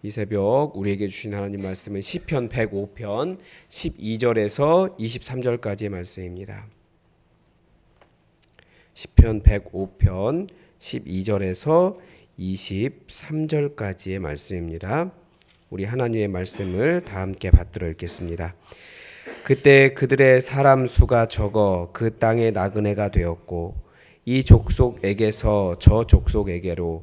이 새벽 우리에게 주신 하나님 말씀은 시편 105편 12절에서 23절까지의 말씀입니다. 시편 105편 12절에서 23절까지의 말씀입니다. 우리 하나님의 말씀을 다 함께 받들어 읽겠습니다. 그때 그들의 사람 수가 적어 그 땅의 나그네가 되었고 이 족속에게서 저 족속에게로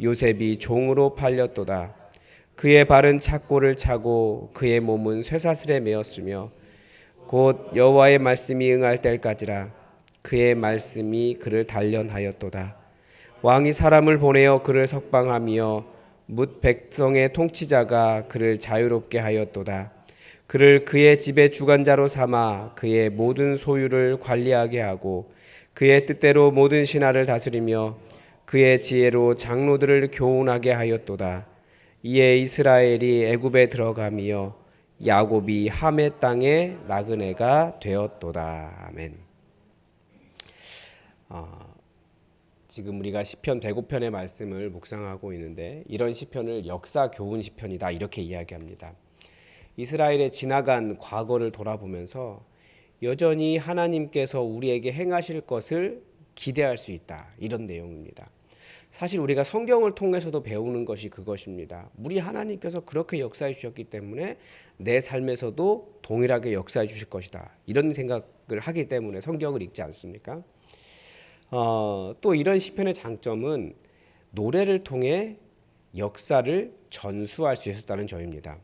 요셉이 종으로 팔렸도다. 그의 발은 착고를 차고 그의 몸은 쇠사슬에 매었으며 곧 여호와의 말씀이 응할 때까지라 그의 말씀이 그를 단련하였도다. 왕이 사람을 보내어 그를 석방하며 뭇 백성의 통치자가 그를 자유롭게 하였도다. 그를 그의 집의 주관자로 삼아 그의 모든 소유를 관리하게 하고 그의 뜻대로 모든 신하를 다스리며 그의 지혜로 장로들을 교훈하게 하였도다. 이에 이스라엘이 애굽에 들어가며 야곱이 함의 땅에 나그네가 되었도다. 아멘. 어, 지금 우리가 시편 105편의 말씀을 묵상하고 있는데 이런 시편을 역사 교훈 시편이다 이렇게 이야기합니다. 이스라엘의 지나간 과거를 돌아보면서 여전히 하나님께서 우리에게 행하실 것을 기대할 수 있다 이런 내용입니다. 사실 우리가 성경을 통해서도 배우는 것이 그것입니다. 우리 하나님께서 그렇게 역사해 주셨기 때문에 내 삶에서도 동일하게 역사해 주실 것이다. 이런 생각을 하기 때문에 성경을 읽지 않습니까? 어, 또 이런 시편의 장점은 노래를 통해 역사를 전수할 수 있었다는 점입니다.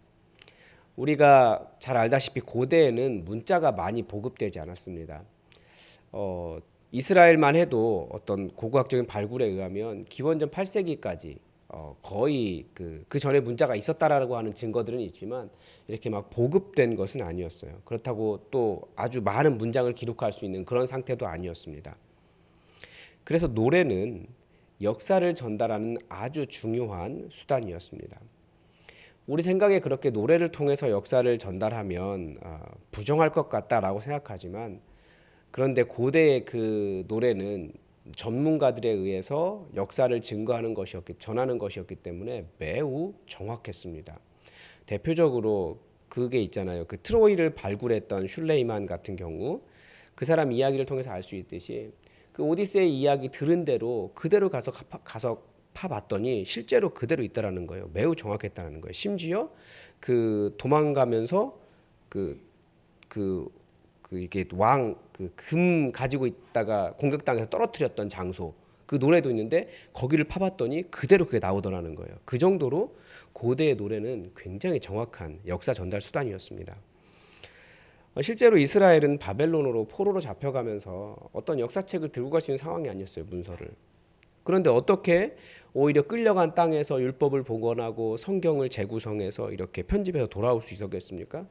우리가 잘 알다시피 고대에는 문자가 많이 보급되지 않았습니다. 어, 이스라엘만 해도 어떤 고고학적인 발굴에 의하면 기원전 8세기까지 어, 거의 그, 그 전에 문자가 있었다라고 하는 증거들은 있지만 이렇게 막 보급된 것은 아니었어요. 그렇다고 또 아주 많은 문장을 기록할 수 있는 그런 상태도 아니었습니다. 그래서 노래는 역사를 전달하는 아주 중요한 수단이었습니다. 우리 생각에 그렇게 노래를 통해서 역사를 전달하면 어, 부정할 것 같다라고 생각하지만 그런데 고대의 그 노래는 전문가들에 의해서 역사를 증거하는 것이었기 전하는 것이었기 때문에 매우 정확했습니다. 대표적으로 그게 있잖아요. 그 트로이를 발굴했던 슐레이만 같은 경우 그 사람 이야기를 통해서 알 수 있듯이 그 오디세이 이야기 들은 대로 그대로 가서 가서 파봤더니 실제로 그대로 있다라는 거예요. 매우 정확했다는 거예요. 심지어 그 도망가면서 그그그 이게 왕 그 금 가지고 있다가 공격당해서 떨어뜨렸던 장소 그 노래도 있는데 거기를 파봤더니 그대로 그게 나오더라는 거예요. 그 정도로 고대의 노래는 굉장히 정확한 역사 전달 수단이었습니다. 어, 실제로 이스라엘은 바벨론으로 포로로 잡혀가면서 어떤 역사책을 들고 갈 수 있는 상황이 아니었어요 문서를. 그런데 어떻게 오히려 끌려간 땅에서 율법을 복원하고 성경을 재구성해서 이렇게 편집해서 돌아올 수 있었겠습니까?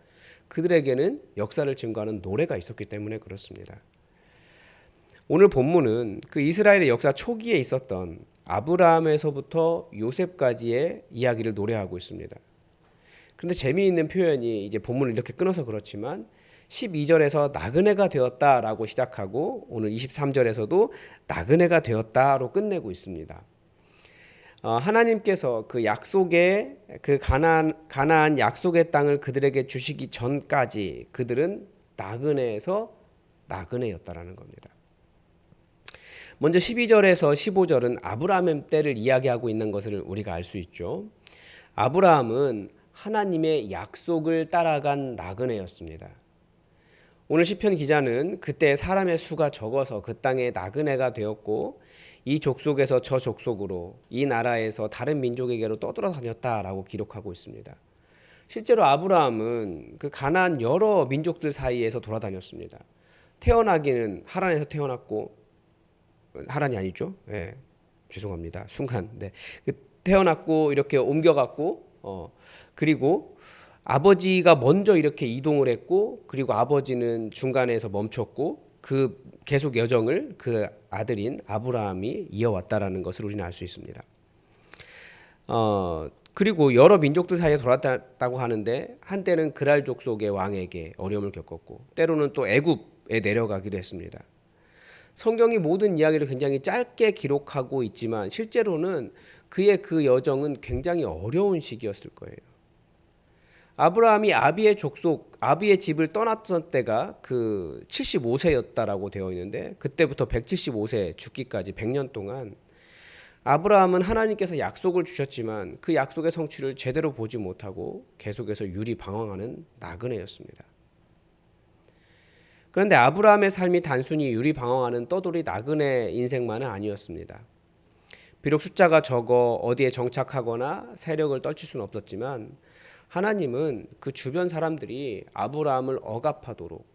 그들에게는 역사를 증거하는 노래가 있었기 때문에 그렇습니다. 오늘 본문은 그 이스라엘의 역사 초기에 있었던 아브라함에서부터 요셉까지의 이야기를 노래하고 있습니다. 그런데 재미있는 표현이 이제 본문을 이렇게 끊어서 그렇지만 12절에서 나그네가 되었다라고 시작하고 오늘 23절에서도 나그네가 되었다로 끝내고 있습니다. 어, 하나님께서 그 약속의 그 가나안 가나안 약속의 땅을 그들에게 주시기 전까지 그들은 나그네에서 나그네였다라는 겁니다. 먼저 12절에서 15절은 아브라함의 때를 이야기하고 있는 것을 우리가 알 수 있죠. 아브라함은 하나님의 약속을 따라간 나그네였습니다. 오늘 시편 기자는 그때 사람의 수가 적어서 그 땅에 나그네가 되었고 이 족속에서 저 족속으로 이 나라에서 다른 민족에게로 떠돌아 다녔다라고 기록하고 있습니다. 실제로 아브라함은 그 가나안 여러 민족들 사이에서 돌아다녔습니다. 태어나기는 하란에서 태어났고 하란이 아니죠? 예. 죄송합니다. 순간. 네. 태어났고 이렇게 옮겨갔고 어, 그리고 아버지가 먼저 이렇게 이동을 했고 그리고 아버지는 중간에서 멈췄고 그 계속 여정을 그 아들인 아브라함이 이어왔다라는 것을 우리는 알 수 있습니다. 어, 그리고 여러 민족들 사이에 돌았다고 하는데 한때는 그랄 족속의 왕에게 어려움을 겪었고 때로는 또 애굽에 내려가기도 했습니다. 성경이 모든 이야기를 굉장히 짧게 기록하고 있지만 실제로는 그의 그 여정은 굉장히 어려운 시기였을 거예요. 아브라함이 아비의 족속, 아비의 집을 떠났던 때가 그 75세였다라고 되어 있는데 그때부터 175세 죽기까지 100년 동안 아브라함은 하나님께서 약속을 주셨지만 그 약속의 성취를 제대로 보지 못하고 계속해서 유리 방황하는 나그네였습니다. 그런데 아브라함의 삶이 단순히 유리 방황하는 떠돌이 나그네 인생만은 아니었습니다. 비록 숫자가 적어 어디에 정착하거나 세력을 떨칠 수는 없었지만 하나님은 그 주변 사람들이 아브라함을 억압하도록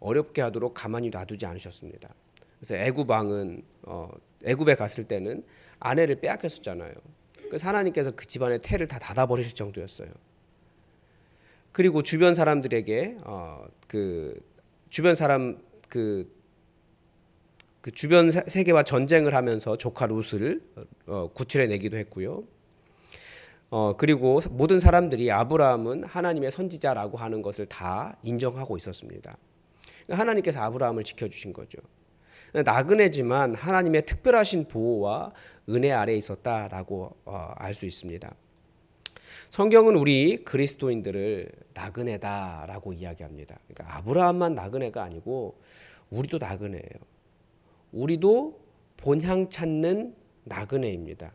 어렵게 하도록 가만히 놔두지 않으셨습니다. 그래서 애굽 왕은 어, 애굽에 갔을 때는 아내를 빼앗겼었잖아요. 그래서 하나님께서 그 집안의 태를 다 닫아 버리실 정도였어요. 그리고 주변 사람들에게 어, 그 주변 사람 그, 그 주변 세- 세계와 전쟁을 하면서 조카 롯을 어, 구출해 내기도 했고요. 어, 그리고 모든 사람들이 아브라함은 하나님의 선지자라고 하는 것을 다 인정하고 있었습니다. 하나님께서 아브라함을 지켜주신 거죠. 나그네지만 하나님의 특별하신 보호와 은혜 아래 에 있었다라고 어, 알수 있습니다. 성경은 우리 그리스도인들을 나그네다라고 이야기합니다. 그러니까 아브라함만 나그네가 아니고 우리도 나그네예요. 우리도 본향 찾는 나그네입니다.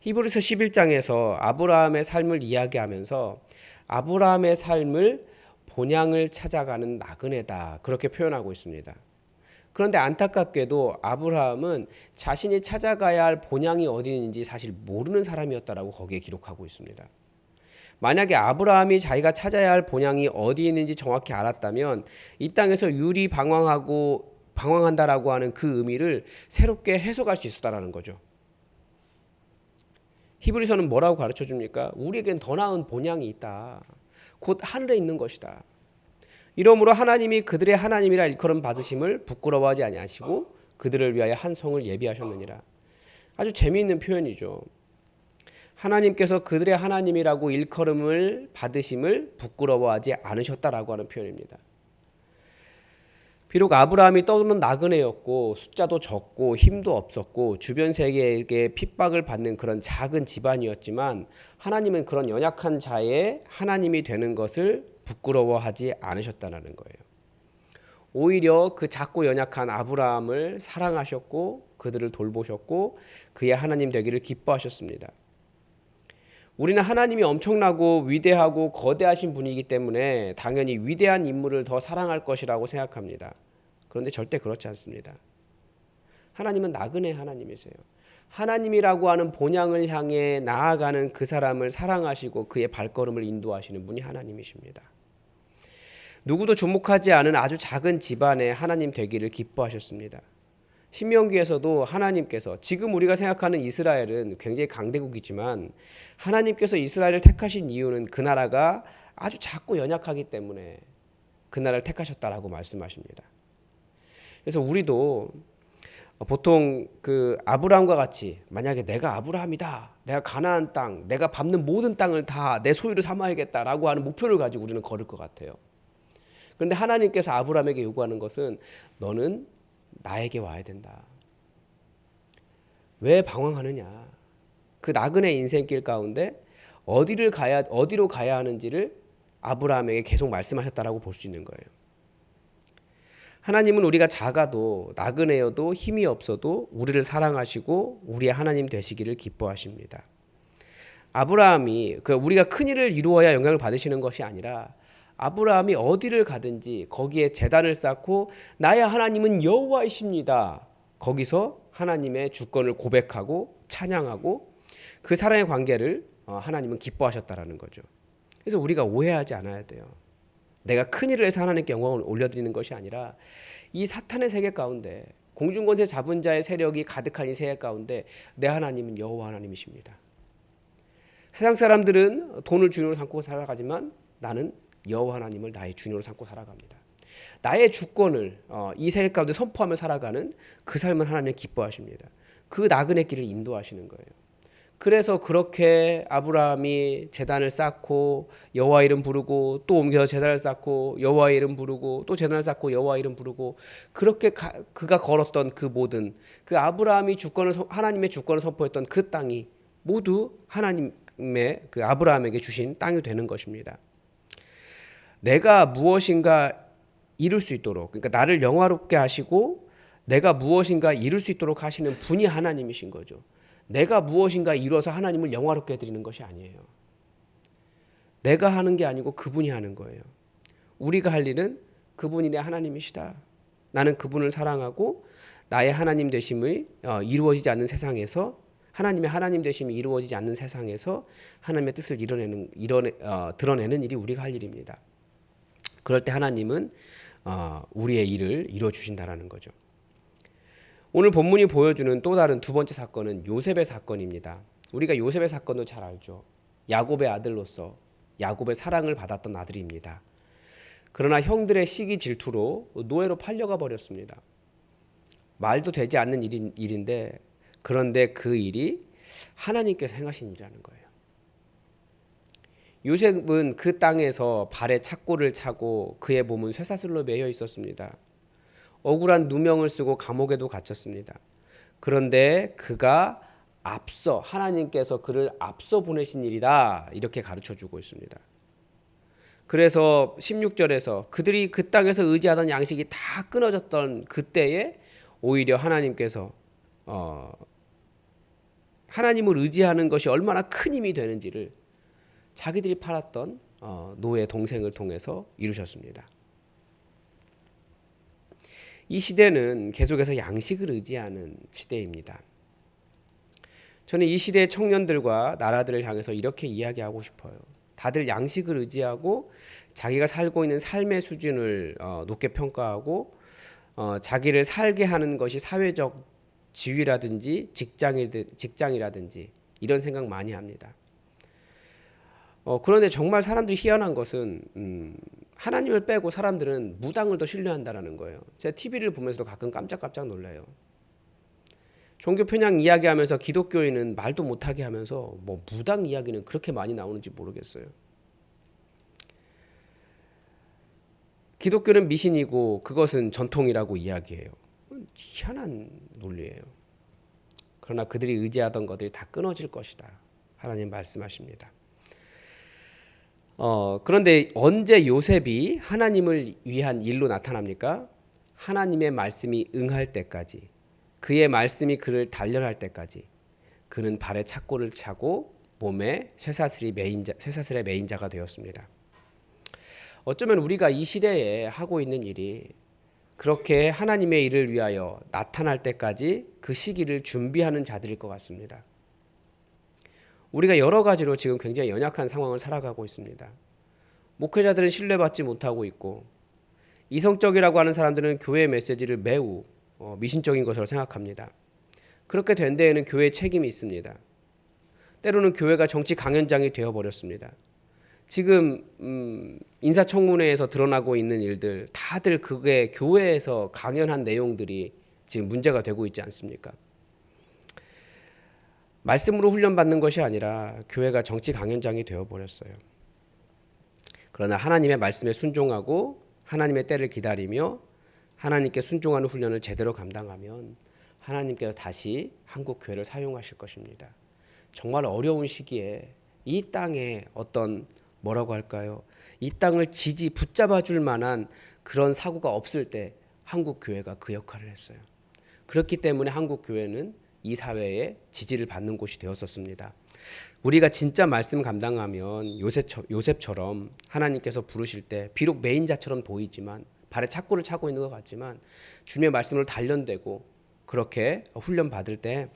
히브리서 11장에서 아브라함의 삶을 이야기하면서 아브라함의 삶을 본향을 찾아가는 나그네다 그렇게 표현하고 있습니다. 그런데 안타깝게도 아브라함은 자신이 찾아가야 할 본향이 어디 있는지 사실 모르는 사람이었다라고 거기에 기록하고 있습니다. 만약에 아브라함이 자기가 찾아야 할 본향이 어디 있는지 정확히 알았다면 이 땅에서 유리 방황하고 방황한다라고 하는 그 의미를 새롭게 해석할 수 있었다라는 거죠. 히브리서는 뭐라고 가르쳐 줍니까? 우리에겐 더 나은 본향이 있다. 곧 하늘에 있는 것이다. 이러므로 하나님이 그들의 하나님이라 일컬음 받으심을 부끄러워하지 아니하시고 그들을 위하여 한 성을 예비하셨느니라. 아주 재미있는 표현이죠. 하나님께서 그들의 하나님이라고 일컬음을 받으심을 부끄러워하지 않으셨다라고 하는 표현입니다. 비록 아브라함이 떠도는 나그네였고 숫자도 적고 힘도 없었고 주변 세계에게 핍박을 받는 그런 작은 집안이었지만 하나님은 그런 연약한 자의 하나님이 되는 것을 부끄러워하지 않으셨다는 거예요. 오히려 그 작고 연약한 아브라함을 사랑하셨고 그들을 돌보셨고 그의 하나님 되기를 기뻐하셨습니다. 우리는 하나님이 엄청나고 위대하고 거대하신 분이기 때문에 당연히 위대한 인물을 더 사랑할 것이라고 생각합니다. 그런데 절대 그렇지 않습니다. 하나님은 나그네 하나님이세요. 하나님이라고 하는 본향을 향해 나아가는 그 사람을 사랑하시고 그의 발걸음을 인도하시는 분이 하나님이십니다. 누구도 주목하지 않은 아주 작은 집안에 하나님 되기를 기뻐하셨습니다. 신명기에서도 하나님께서 지금 우리가 생각하는 이스라엘은 굉장히 강대국이지만 하나님께서 이스라엘을 택하신 이유는 그 나라가 아주 작고 연약하기 때문에 그 나라를 택하셨다라고 말씀하십니다. 그래서 우리도 보통 그 아브라함과 같이 만약에 내가 아브라함이다. 내가 가나안 땅, 내가 밟는 모든 땅을 다 내 소유로 삼아야겠다라고 하는 목표를 가지고 우리는 걸을 것 같아요. 그런데 하나님께서 아브라함에게 요구하는 것은 너는 나에게 와야 된다. 왜 방황하느냐? 그 나그네 인생길 가운데 어디를 가야 어디로 가야 하는지를 아브라함에게 계속 말씀하셨다라고 볼 수 있는 거예요. 하나님은 우리가 작아도 나그네여도 힘이 없어도 우리를 사랑하시고 우리의 하나님 되시기를 기뻐하십니다. 아브라함이 그 우리가 큰 일을 이루어야 영향을 받으시는 것이 아니라 아브라함이 어디를 가든지 거기에 재단을 쌓고 나의 하나님은 여호와이십니다. 거기서 하나님의 주권을 고백하고 찬양하고 그 사랑의 관계를 어, 하나님은 기뻐하셨다라는 거죠. 그래서 우리가 오해하지 않아야 돼요. 내가 큰 일을 해서 하나님께 영광을 올려드리는 것이 아니라 이 사탄의 세계 가운데 공중권세 잡은 자의 세력이 가득한 이 세계 가운데 내 하나님은 여호와 하나님이십니다. 세상 사람들은 돈을 주인으로 삼고 살아가지만 나는 여호와 하나님을 나의 주인으로 삼고 살아갑니다. 나의 주권을 어, 이 세계 가운데 선포하며 살아가는 그 삶은 하나님이 기뻐하십니다. 그 나그네 길을 인도하시는 거예요. 그래서 그렇게 아브라함이 재단을 쌓고 여호와 이름 부르고 또 옮겨서 재단을 쌓고 여호와 이름 부르고 또 재단을 쌓고 여호와 이름 부르고 그렇게 가, 그가 걸었던 그 모든 그 아브라함이 주권을 하나님의 주권을 선포했던 그 땅이 모두 하나님의 그 아브라함에게 주신 땅이 되는 것입니다. 내가 무엇인가 이룰 수 있도록 그러니까 나를 영화롭게 하시고 내가 무엇인가 이룰 수 있도록 하시는 분이 하나님이신 거죠. 내가 무엇인가 이루어서 하나님을 영화롭게 해드리는 것이 아니에요. 내가 하는 게 아니고 그분이 하는 거예요. 우리가 할 일은 그분이 내 하나님이시다. 나는 그분을 사랑하고 나의 하나님 되심이 어, 이루어지지 않는 세상에서 하나님의 하나님 되심이 이루어지지 않는 세상에서 하나님의 뜻을 이뤄내는 이뤄내, 어, 드러내는 일이 우리가 할 일입니다. 그럴 때 하나님은 어, 우리의 일을 이루어 주신다라는 거죠. 오늘 본문이 보여주는 또 다른 두 번째 사건은 요셉의 사건입니다. 우리가 요셉의 사건도 잘 알죠. 야곱의 아들로서 야곱의 사랑을 받았던 아들입니다. 그러나 형들의 시기 질투로 노예로 팔려가 버렸습니다. 말도 되지 않는 일인, 일인데 그런데 그 일이 하나님께서 행하신 일이라는 거예요. 요셉은 그 땅에서 발에 착고를 차고 그의 몸은 쇠사슬로 매여 있었습니다. 억울한 누명을 쓰고 감옥에도 갇혔습니다. 그런데 그가 앞서 하나님께서 그를 앞서 보내신 일이다 이렇게 가르쳐 주고 있습니다. 그래서 16절에서 그들이 그 땅에서 의지하던 양식이 다 끊어졌던 그때에 오히려 하나님께서 어 하나님을 의지하는 것이 얼마나 큰 힘이 되는지를 자기들이 팔았던 어, 노예 동생을 통해서 이루셨습니다. 이 시대는 계속해서 양식을 의지하는 시대입니다. 저는 이 시대의 청년들과 나라들을 향해서 이렇게 이야기하고 싶어요. 다들 양식을 의지하고 자기가 살고 있는 삶의 수준을 어, 높게 평가하고 어, 자기를 살게 하는 것이 사회적 지위라든지 직장이, 직장이라든지 이런 생각 많이 합니다. 어, 그런데 정말 사람들이 희한한 것은 음, 하나님을 빼고 사람들은 무당을 더 신뢰한다라는 거예요. 제가 TV를 보면서도 가끔 깜짝깜짝 놀라요. 종교 편향 이야기하면서 기독교인은 말도 못하게 하면서 뭐 무당 이야기는 그렇게 많이 나오는지 모르겠어요. 기독교는 미신이고 그것은 전통이라고 이야기해요. 희한한 논리예요. 그러나 그들이 의지하던 것들이 다 끊어질 것이다. 하나님 말씀하십니다. 어, 그런데 언제 요셉이 하나님을 위한 일로 나타납니까? 하나님의 말씀이 응할 때까지 그의 말씀이 그를 단련할 때까지 그는 발에 착고를 차고 몸에 쇠사슬이 메인자, 쇠사슬의 메인자가 되었습니다. 어쩌면 우리가 이 시대에 하고 있는 일이 그렇게 하나님의 일을 위하여 나타날 때까지 그 시기를 준비하는 자들일 것 같습니다. 우리가 여러 가지로 지금 굉장히 연약한 상황을 살아가고 있습니다. 목회자들은 신뢰받지 못하고 있고 이성적이라고 하는 사람들은 교회 메시지를 매우 어, 미신적인 것으로 생각합니다. 그렇게 된 데에는 교회의 책임이 있습니다. 때로는 교회가 정치 강연장이 되어 버렸습니다. 지금 음, 인사청문회에서 드러나고 있는 일들 다들 그게 교회에서 강연한 내용들이 지금 문제가 되고 있지 않습니까? 말씀으로 훈련받는 것이 아니라 교회가 정치 강연장이 되어 버렸어요. 그러나 하나님의 말씀에 순종하고 하나님의 때를 기다리며 하나님께 순종하는 훈련을 제대로 감당하면 하나님께서 다시 한국 교회를 사용하실 것입니다. 정말 어려운 시기에 이 땅에 어떤 뭐라고 할까요? 이 땅을 지지 붙잡아 줄 만한 그런 사고가 없을 때 한국 교회가 그 역할을 했어요. 그렇기 때문에 한국 교회는 이 사회에 지지를 받는 곳이 되었었습니다. 우리가 진짜 말씀 감당하면 요셉처 럼 하나님께서 부르실 때 비록 메인자처럼 보이지만 발에 착고를 차고 있는 것 같지만 주님의 말씀을 단련되고 그렇게 훈련 받을 때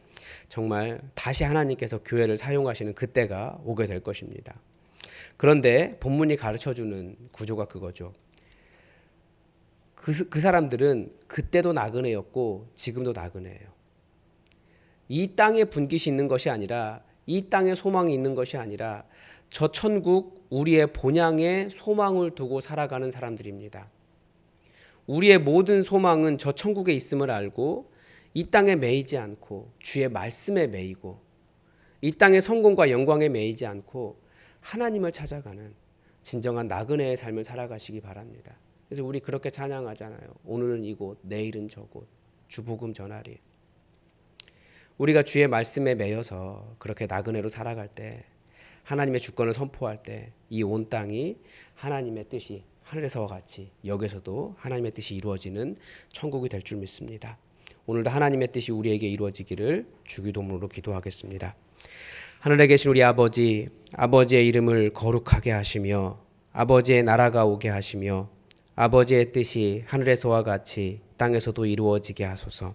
정말 다시 하나님께서 교회를 사용하시는 그때가 오게 될 것입니다. 그런데 본문이 가르쳐 주는 구조가 그거죠. 그, 그 사람들은 그때도 나그네였고 지금도 나그네예요. 이 땅에 분깃이 있는 것이 아니라 이 땅에 소망이 있는 것이 아니라 저 천국 우리의 본향에 소망을 두고 살아가는 사람들입니다. 우리의 모든 소망은 저 천국에 있음을 알고 이 땅에 매이지 않고 주의 말씀에 매이고 이 땅의 성공과 영광에 매이지 않고 하나님을 찾아가는 진정한 나그네의 삶을 살아가시기 바랍니다. 그래서 우리 그렇게 찬양하잖아요. 오늘은 이곳, 내일은 저곳, 주복음 전하리. 우리가 주의 말씀에 매여서 그렇게 나그네로 살아갈 때 하나님의 주권을 선포할 때 이 온 땅이 하나님의 뜻이 하늘에서와 같이 여기서도 하나님의 뜻이 이루어지는 천국이 될 줄 믿습니다. 오늘도 하나님의 뜻이 우리에게 이루어지기를 주기도문으로 기도하겠습니다. 하늘에 계신 우리 아버지, 아버지의 이름을 거룩하게 하시며 아버지의 나라가 오게 하시며 아버지의 뜻이 하늘에서와 같이 땅에서도 이루어지게 하소서.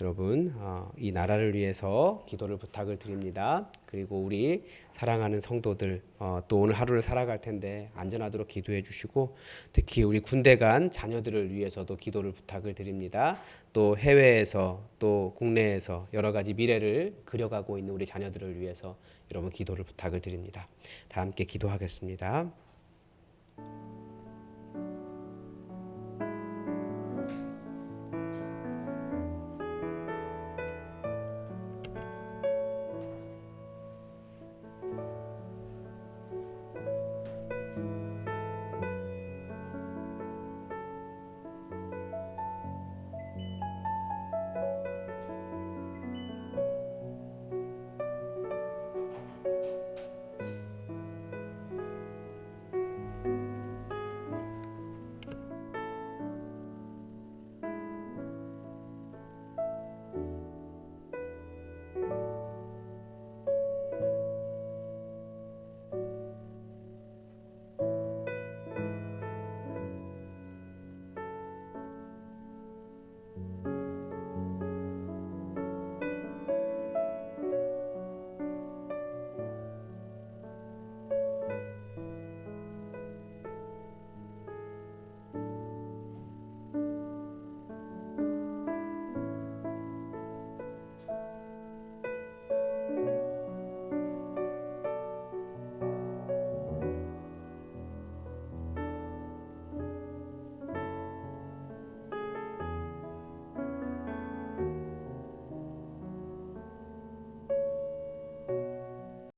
여러분 어, 이 나라를 위해서 기도를 부탁을 드립니다. 그리고 우리 사랑하는 성도들 어, 또 오늘 하루를 살아갈 텐데 안전하도록 기도해 주시고 특히 우리 군대 간 자녀들을 위해서도 기도를 부탁을 드립니다. 또 해외에서 또 국내에서 여러 가지 미래를 그려가고 있는 우리 자녀들을 위해서 여러분 기도를 부탁을 드립니다. 다 함께 기도하겠습니다.